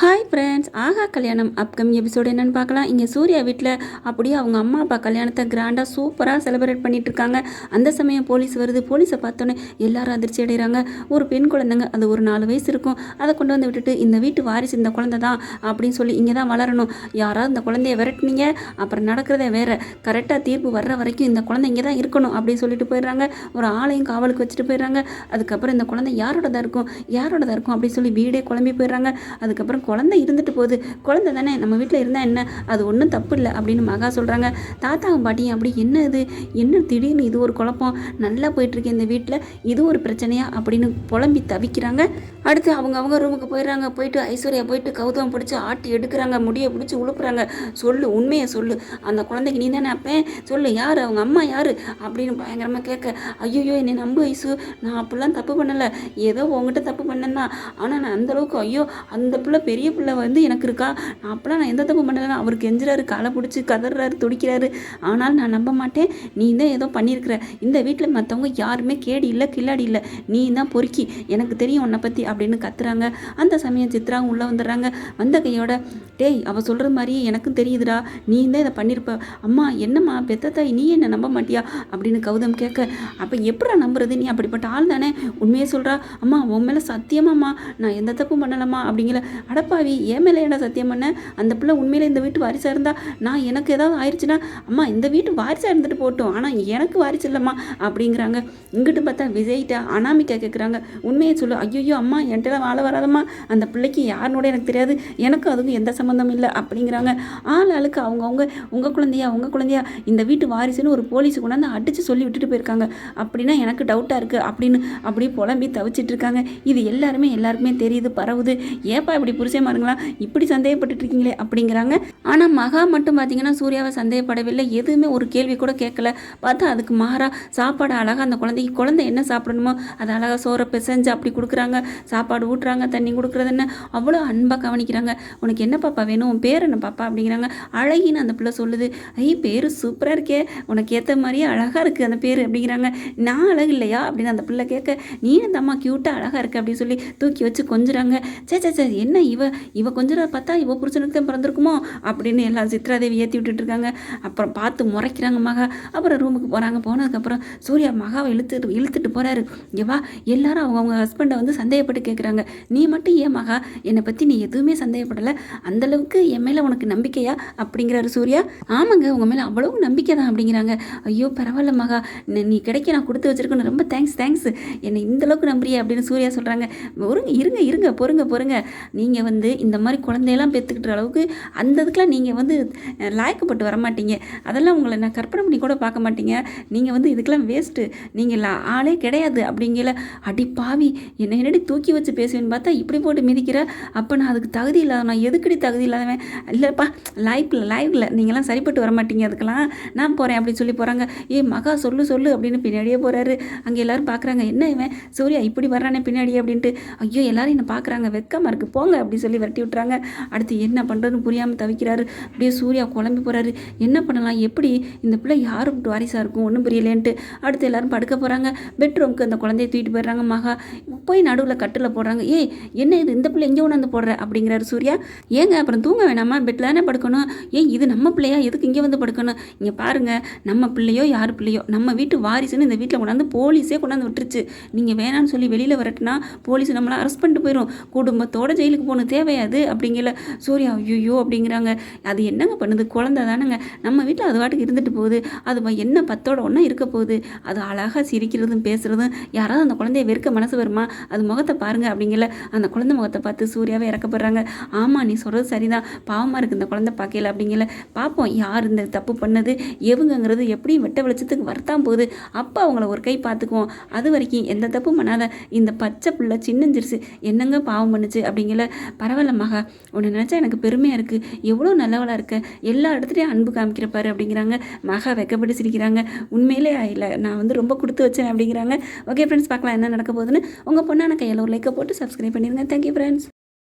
Hi friends ஆகா கல்யாணம் upcoming episode என்னென்னு பார்க்கலாம். இங்கே சூர்யா வீட்டில் அப்படியே அவங்க அம்மா அப்பா கல்யாணத்தை கிராண்டாக சூப்பராக செலிப்ரேட் பண்ணிட்டு இருக்காங்க. அந்த சமயம் போலீஸ் வருது. போலீஸை பார்த்தோன்னே எல்லாரும் அதிர்ச்சி அடைகிறாங்க ஒரு பெண் குழந்தைங்க அது ஒரு நாலு வயசு இருக்கும். அதை கொண்டு வந்து விட்டுட்டு இந்த வீட்டு வாரிசு இந்த குழந்தை தான் அப்படின்னு சொல்லி இங்கே தான் வளரணும். யாராவது இந்த குழந்தைய விரட்டுனீங்க அப்புறம் நடக்கிறதே வேறு. கரெக்டாக தீர்ப்பு வர்ற வரைக்கும் இந்த குழந்தை இங்கே தான் இருக்கணும் அப்படின்னு சொல்லிட்டு போயிடுறாங்க. ஒரு ஆளையும் காவலுக்கு வச்சுட்டு போயிடுறாங்க. அதுக்கப்புறம் இந்த குழந்தை தான் இருக்கும்? யாரோடதா இருக்கும் அப்படின்னு சொல்லி வீடே குழம்பி போயிடுறாங்க. அதுக்கப்புறம் குழந்தை இருந்துட்டு போகுது. குழந்தை தானே? நம்ம வீட்டில் இருந்தால் என்ன? அது ஒன்றும் தப்பு இல்லை அப்படின்னு மகா சொல்கிறாங்க தாத்தாவும் பாட்டியும் அப்படி என்ன இது? என்ன திடீர்னு இது ஒரு குழப்பம்? நல்லா போயிட்டுருக்கு இந்த வீட்டில் இது ஒரு பிரச்சனையா? அப்படின்னு புலம்பி தவிக்கிறாங்க. அடுத்து அவங்க அவங்க ரூமுக்கு போயிடுறாங்க. போயிட்டு ஐஸ்வர்யா போயிட்டு கௌதம் பிடிச்சி ஆட்டி எடுக்கிறாங்க. முடியை பிடிச்சி உழுப்புறாங்க. சொல்லு உண்மையை சொல்லு. அந்த குழந்தைக்கு நீ தானே அப்பேன் சொல்லு யார்? அவங்க அம்மா யார்? அப்படின்னு பயங்கரமாக கேட்க ஐயோ என்னை நம்பு ஐசு. நான் அப்படிலாம் தப்பு பண்ணலை. ஏதோ உங்ககிட்ட தப்பு பண்ணேன்னா. ஆனால் நான் அந்தளவுக்கு ஐயோ அந்த பிள்ளை பெரிய பிள்ளை வந்து எனக்கு இருக்கா? நான் நான் எந்த தப்பு பண்ணலை அவர் கெஞ்சுறாரு காலை பிடிச்சி கதறாரு துடிக்கிறாரு. ஆனால் நான் நம்ப மாட்டேன். நீ தான் ஏதோ பண்ணியிருக்கிற. இந்த வீட்டில் மற்றவங்க யாருமே கேடி இல்லை கில்லாடி இல்லை. நீ தான் பொறுக்கி. எனக்கு தெரியும் உன்னை பற்றி அப்படின்னு கத்துறாங்க. அந்த சமயம் சித்ராவும் உள்ளே வந்துடுறாங்க. வந்த கையோட டேய் அவள் சொல்கிற மாதிரி எனக்கும் தெரியுதுடா. நீ தான் இதை பண்ணியிருப்ப. அம்மா என்னம்மா பெத்த தாய் நீ என்ன நம்ப மாட்டியா? அப்படின்னு கௌதம் கேட்க அப்போ எப்படா நம்புறது? நீ அப்படிப்பட்ட ஆள் தானே. உண்மையே சொல்கிறா அம்மா உன் மேலே சத்தியமாம்மா. நான் எந்த தப்பும் பண்ணலம்மா. அப்படிங்கிற அடப்பாவி ஏன் மேலே சத்தியம் பண்ண? அந்த பிள்ளை உண்மையிலே இந்த வீட்டு வாரிசாக இருந்தால் நான் எனக்கு ஏதாவது ஆயிடுச்சுன்னா அம்மா இந்த வீட்டு வாரிசாக இருந்துட்டு போட்டோம் ஆனால் எனக்கு வாரிசு இல்லைம்மா அப்படிங்கிறாங்க. இங்கிட்டு பார்த்தா விஜய்கிட்ட அனாமிக்கா கேட்குறாங்க உண்மையை சொல்லு. ஐயோ அம்மா என்கிட்டலாம் வாழ வராதம்மா. அந்த பிள்ளைக்கு யாருனோட எனக்கு தெரியாது. எனக்கு அதுக்கும் எந்த சம்மந்தமும் இல்லை அப்படிங்கிறாங்க. ஆள் ஆளுக்கு அவங்கவுங்க உங்கள் குழந்தையா உங்கள் குழந்தையா இந்த வீட்டு வாரிசுன்னு ஒரு போலீஸ் கொண்டாந்து அடித்து சொல்லி விட்டுட்டு போயிருக்காங்க. அப்படின்னா எனக்கு டவுட்டாக இருக்குது அப்படின்னு அப்படியே புலம்பி தவிச்சிட்டு இருக்காங்க. இது எல்லாருமே எல்லாருக்குமே தெரியுது பரவுது. ஏப்பா இப்படி புருஷன் மாருங்களா இப்படி சந்தேகப்பட்டுட்டு இருக்கீங்களே அப்படிங்கிறாங்க. ஆனால் மகா மட்டும் பார்த்தீங்கன்னா சூர்யாவை சந்தேகப்படவில்லை. எதுவுமே ஒரு கேள்வி கூட கேட்கல. பார்த்தா அதுக்கு மாறா சாப்பாடு அழகாக அந்த குழந்தைக்கு குழந்தை என்ன சாப்பிடணுமோ அதை அழகாக சோறை பிசைஞ்சு அப்படி கொடுக்குறாங்க. சாப்பாடு ஊட்டுறாங்க தண்ணி கொடுக்குறது என்ன? அவ்வளோ அன்பாக கவனிக்கிறாங்க. உனக்கு என்ன பாப்பா வேணும்? உன் பேர் என்ன பாப்பா? அப்படிங்கிறாங்க. அழகின்னு அந்த பிள்ளை சொல்லுது. ஐ பேர் சூப்பராக இருக்கே. உனக்கு ஏற்ற மாதிரியே அழகாக இருக்குது அந்த பேர் அப்படிங்கிறாங்க. நான் அழகு இல்லையா? அப்படின்னு அந்த பிள்ளை கேட்க நீ அந்த அம்மா க்யூட்டாக அழகாக இருக்கு அப்படின்னு சொல்லி தூக்கி வச்சு கொஞ்சுறாங்க. சே சே சே என்ன இவ இவ கொஞ்ச நேரம் பார்த்தா இவ புருஷனுக்கு தான் பிறந்திருக்குமோ அப்படின்னு எல்லாம் சித்ராதேவி ஏற்றி விட்டுட்டு இருக்காங்க அப்புறம் பார்த்து முறைக்கிறாங்க மகா. அப்புறம் ரூமுக்கு போகிறாங்க போனதுக்கப்புறம் சூர்யா மகாவை இழுத்து இழுத்துட்டு போகிறாரு இங்கே வா. எல்லாரும் அவங்கவுங்க ஹஸ்பண்டை வந்து சந்தேகப்பட்டு கேட்குறாங்க நீ மட்டும் ஏன் மகா? என்னை பற்றி நீ எதுவுமே சந்தேகப்படலை. அந்தளவுக்கு என் மேலே உனக்கு நம்பிக்கையா? அப்படிங்கிறாரு சூர்யா. ஆமாங்க. உங்கள் மேலே அவ்வளவு நம்பிக்கை தான். அப்படிங்கிறாங்க. ஐயோ பரவாயில்ல மகா. நீ- கிடைக்க நான் கொடுத்து வச்சிருக்கணும் ரொம்ப தேங்க்ஸ் தேங்க்ஸ் என்னை இந்த அளவுக்கு அப்படின்னு சூர்யா சொல்கிறாங்க ஒருங்க இருங்க இருங்க. பொறுங்க பொறுங்க. நீங்கள் வந்து வந்து இந்த மாதிரி குழந்தையெல்லாம் பெற்றுக்கிட்ட அளவுக்கு அந்த இதுக்கெலாம் நீங்கள் வந்து லாயக்கப்பட்டு வர மாட்டீங்க அதெல்லாம் உங்களை நான் கற்பனை பண்ணி கூட பார்க்க மாட்டீங்க. நீங்கள் வந்து இதுக்கெல்லாம் வேஸ்ட்டு நீங்கள் ஆளே கிடையாது அப்படிங்கிற அடி பாவி என்னை என்னடி தூக்கி வச்சு பேசுவேன்னு பார்த்தா இப்படி போட்டு மிதிக்கிற? அப்போ நான் அதுக்கு தகுதி இல்லாத நான் எதுக்கடி தகுதி இல்லாதவன்? இல்லைப்பா லைஃப்பில் லைஃப்பில் நீங்களாம் சரிப்பட்டு வர மாட்டீங்க அதுக்கெல்லாம். நான் போகிறேன் அப்படின்னு சொல்லி போகிறாங்க ஏ மகா சொல்லு சொல்லு அப்படின்னு பின்னாடியே போகிறாரு அங்கே எல்லோரும் பார்க்குறாங்க என்ன இவன்? சூர்யா இப்படி வர்றானே பின்னாடி அப்படின்ட்டு. ஐயோ எல்லோரும் என்ன பார்க்குறாங்க வெக்கமாக இருக்குது போங்க அப்படி சொல்லி விரட்டி விட்டுறாங்க. அடுத்து என்ன பண்ணுறதுன்னு புரியாமல் தவிக்கிறாரு. அப்படியே சூர்யா குழம்பி போகிறாரு என்ன பண்ணலாம்? எப்படி இந்த பிள்ளை யார் வாரிசாக இருக்கும்? ஒன்றும் புரியலேன்ட்டு அடுத்து எல்லாரும் படுக்க போகிறாங்க பெட்ரூம்க்கு அந்த குழந்தைய தூக்கிட்டு போயிடுறாங்க. மகா போய் நடுவில் கட்டில் போடுறாங்க. ஏய் என்ன இது? இந்த பிள்ளை எங்கே கொண்டாந்து போடுற அப்படிங்கிறாரு சூர்யா. ஏங்க அப்புறம் தூங்க வேணாமா? பெட்டில் தானே படுக்கணும். ஏன் இது நம்ம பிள்ளையா? எதுக்கு இங்கே வந்து படுக்கணும்? இங்கே பாருங்கள் நம்ம பிள்ளையோ யார் பிள்ளையோ? நம்ம வீட்டு வாரிசுன்னு இந்த வீட்டில் கொண்டாந்து போலீஸே கொண்டாந்து விட்டுருச்சு. நீங்கள் வேணான்னு சொல்லி வெளியில் வரட்டுனா போலீஸ் நம்மளை அரெஸ்ட் பண்ணிட்டு போயிடும் குடும்பத்தோட ஜெயிலுக்கு போகணும். தேவையாது அப்படிங்கல சூர்யா ஐயோ அப்படிங்கிறாங்க. அது என்னங்க பண்ணுது? குழந்தை தானேங்க. நம்ம வீட்டில் அது வாட்டுக்கு இருந்துட்டு போகுது. அது என்ன பத்தோட ஒன்றா இருக்க போகுது? அது அழகாக சிரிக்கிறதும் பேசுகிறதும் யாராவது அந்த குழந்தைய வெறுக்க மனசு வருமா? அது முகத்தை பாருங்க அப்படிங்கிற அந்த குழந்தை முகத்தை பார்த்து சூர்யாவே இறக்கப்படுறாங்க. ஆமாம் நீ சொல்கிறது சரிதான். பாவமாக இருக்குது இந்த குழந்தை பார்க்கல அப்படிங்கிற பார்ப்போம் யார் இந்த தப்பு பண்ணது? எவங்கங்கிறது எப்படியும் வெட்ட வெளிச்சத்துக்கு வரத்தான் போகுது. அப்போ அவங்கள ஒரு கை பார்த்துக்குவோம். அது வரைக்கும் எந்த தப்பும் பண்ணாத. இந்த பச்சை பிள்ளை சின்னஞ்சிருச்சு என்னங்க பாவம் பண்ணுச்சு அப்படிங்கிற பரவாயில்ல மகா. உன்னை நினச்சா எனக்கு பெருமையாக இருக்குது எவ்வளோ நல்லவளாக இருக்க. எல்லா இடத்துலையும் அன்பு காமிக்கிறப்பாரு அப்படிங்கிறாங்க. மகா வெக்கப்பட்டு சிரிக்கிறாங்க. உண்மையிலே இல்லை நான் வந்து ரொம்ப கொடுத்து வச்சேன் அப்படிங்கிறாங்க. ஓகே ஃப்ரெண்ட்ஸ் பார்க்கலாம் என்ன நடக்க போகுதுன்னு. உங்கள் பொண்ணான கையில் ஒரு லைக்கை போட்டு சப்ஸ்கிரைப் பண்ணிடுங்க. Thank you friends